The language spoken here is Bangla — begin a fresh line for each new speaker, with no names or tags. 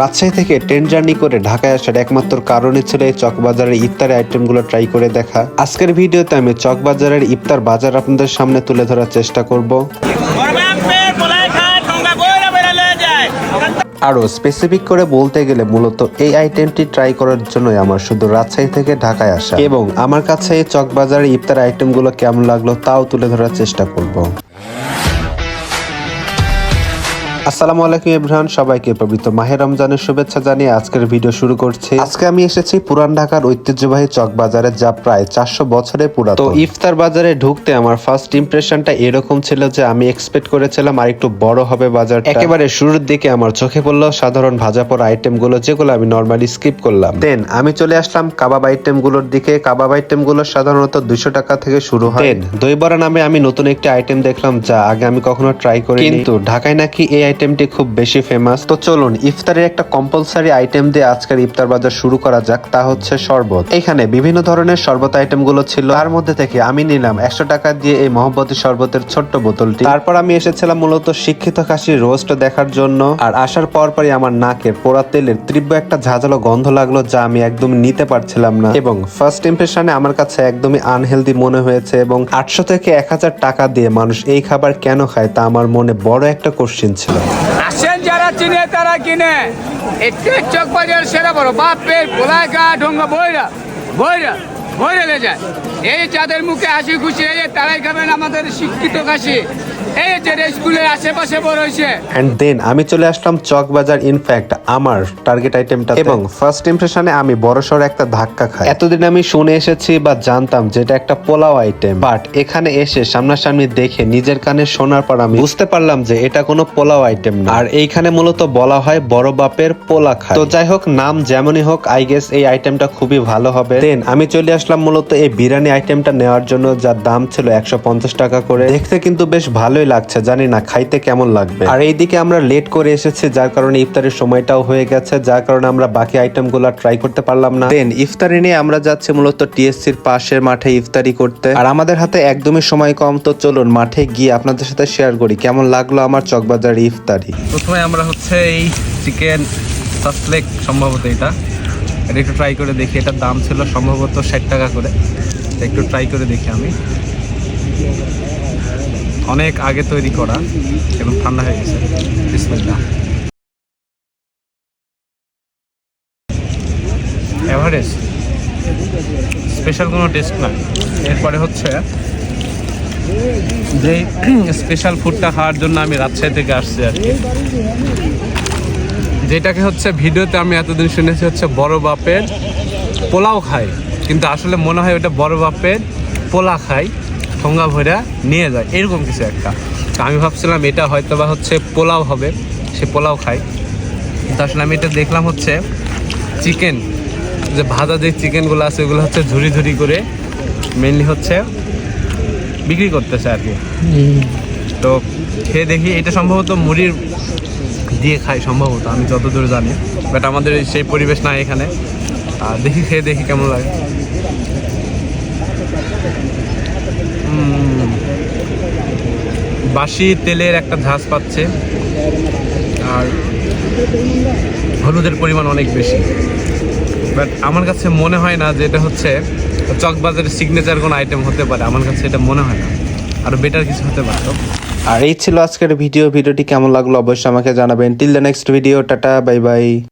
রাজশাহী থেকে ট্রেন জার্নি করে ঢাকায় আসার একমাত্র কারণই ছিল এই চকবাজারের ইফতার আইটেমগুলো ট্রাই করে দেখা। আজকের ভিডিওতে আমি চকবাজারের ইফতার বাজার আপনাদের সামনে তুলে ধরার চেষ্টা করব। আরও স্পেসিফিক করে বলতে গেলে মূলত এই আইটেমটি ট্রাই করার জন্যই আমার শুধু রাজশাহী থেকে ঢাকায় আসা। এবং আমার কাছে এই চকবাজারের ইফতার আইটেমগুলো কেমন লাগল তাও তুলে ধরার চেষ্টা করব। আসসালামু আলাইকুম ইব্রাহান সবাইকে পবিত্র মাহে রমজানের শুভেচ্ছা জানিয়ে আজকের ভিডিও শুরু করছি। আজকে আমি এসেছি পুরান ঢাকার ঐতিহ্যবাহী চক বাজারে যা প্রায় চারশো বছরের পুরাতন। তো ইফতার বাজারে ঢুকতে আমার ফার্স্ট ইমপ্রেশনটা এরকম ছিল যে আমি এক্সপেক্ট করেছিলাম আর একটু বড় হবে বাজার একেবারে শুরুর দিকে আমার চোখে পড়ল সাধারণ ভাজা পড়া আইটেমগুলো যেগুলো আমি নর্মালি স্কিপ করলাম। দেন আমি চলে আসলাম কাবাব আইটেমগুলোর দিকে। কাবাব আইটেমগুলো সাধারণত দুইশো টাকা থেকে শুরু হয়। দই বড়া নামে আমি নতুন একটি আইটেম দেখলাম যা আগে আমি কখনো ট্রাই করি কিন্তু ঢাকায় নাকি এই আইটেমটি খুব বেশি ফেমাস তো চলুন, ইফতারের একটা কম্পালসারি আইটেম দিয়ে আজকের ইফতার বাজার শুরু করা যাক, তা হচ্ছে শরবত। এখানে বিভিন্ন ধরনের শরবত আইটেমগুলো ছিল। তার মধ্যে থেকে আমি নিলাম একশো টাকা দিয়ে এই মহব্বতী শরবতের ছোট্ট বোতলটি। তারপর আমি এসেছিলাম মূলত শিক্ষিত খাসির রোস্ট দেখার জন্য। আর আসার পর পরই আমার নাকের পোড়া তেলের তীব্র একটা ঝাঁঝালো গন্ধ লাগল যা আমি একদম নিতে পারছিলাম না। এবং ফার্স্ট ইমপ্রেশনে আমার কাছে একদমই আনহেলদি মনে হয়েছে এবং আটশো থেকে এক হাজার টাকা দিয়ে মানুষ এই খাবার কেন খায় তা আমার মনে বড় একটা কোশ্চিন ছিল।
আসেন যারা চিনে তারা কিনে। একটু চক বাজার সেরা বড়। বাপের পোলায় গা ঢোঙ্গা বইরা বইরা, বইরে যায় এই যাদের মুখে হাসি খুশি তারাই খাবেন আমাদের শিক্ষিত কাশি।
অ্যান্ড দেন আমি চলে আসলাম চক বাজার ইনফ্যাক্ট আমার টার্গেট আইটেমটা এবং ফার্স্ট ইমপ্রেশনে আমি বড়সড় একটা ধাক্কা খাই। এতদিন আমি শুনে এসেছি বা জানতাম যেটা একটা পোলাও আইটেম বাট এখানে এসে সামনাসামনি দেখে নিজের কানে শোনার পর আমি বুঝতে পারলাম যে এটা কোনো পোলাও আইটেম না। আর এইখানে মূলত বলা হয় বড় বাপের পোলা খায় তো যাই হোক, নাম যেমনই হোক আই গেস এই আইটেমটা খুবই ভালো হবে। দেন আমি চলে আসলাম মূলত এই বিরিয়ানি আইটেমটা নেওয়ার জন্য, যার দাম ছিল একশো পঞ্চাশ টাকা করে। দেখতে কিন্তু বেশ ভালোই লাগছে, জানি না খাইতে কেমন লাগবে। আর এইদিকে আমরা লেট করে এসেছি, যার কারণে ইফতারের সময়টাও হয়ে গেছে, যার কারণে আমরা বাকি আইটেমগুলো ট্রাই করতে পারলাম না। দেন ইফতারি নিয়ে আমরা যাচ্ছি মূলত টিএসসির পাশের মাঠে ইফতারি করতে। আর আমাদের হাতে একদমই সময় কম, তো চলুন মাঠে গিয়ে আপনাদের সাথে শেয়ার করি, কেমন লাগল আমার চকবাজার ইফতারি?
প্রথমে আমরা হচ্ছে এই চিকেন সাসলেক সম্ভবত এটা। এটা একটু ট্রাই করে দেখি, এটার দাম ছিল সম্ভবত ষাট টাকা করে। একটু ট্রাই করে দেখি আমি। অনেক আগে তৈরি করা এবং ঠান্ডা হয়ে গেছে। বিসমিল্লাহ। এভারেজ স্পেশাল কোনো টেস্ট না। এরপরে হচ্ছে যে স্পেশাল ফুডটা খাওয়ার জন্য আমি রাজশাহী থেকে আসছি আর কি। যেটাকে হচ্ছে ভিডিওতে আমি এতদিন শুনেছি হচ্ছে বড় বাপের পোলাও খাই কিন্তু আসলে মনে হয় ওটা বড় বাপের পোলা খাই ঠোঙ্গা ভরা নিয়ে যায়, এরকম কিছু একটা। তো আমি ভাবছিলাম এটা হয়তো বা হচ্ছে পোলাও হবে, সে পোলাও খাই কিন্তু আসলে আমি এটা দেখলাম হচ্ছে চিকেন, যে ভাজা যে চিকেনগুলো আছে, ওগুলো হচ্ছে ঝুরি ঝুরি করে মেনলি হচ্ছে বিক্রি করতেছে আর কি। তো খেয়ে দেখি, এটা সম্ভবত মুড়ির দিয়ে খাই সম্ভবত, আমি যতদূর জানি। বাট আমাদের সেই পরিবেশ নাই এখানে। আর দেখি, খেয়ে দেখি কেমন লাগে। বাসি তেলের একটা ঝাঁজ পাচ্ছে। আর হলুদের পরিমাণ অনেক বেশি। বাট আমার কাছে মনে হয় না যে এটা হচ্ছে চকবাজারের সিগনেচার কোনো আইটেম হতে পারে। আমার কাছে এটা মনে হয় না। আরও বেটার কিছু হতে পারতো
আর এই ছিল আজকের ভিডিও ভিডিওটি কেমন লাগল অবশ্যই আমাকে জানাবেন। Till the next video tata bye bye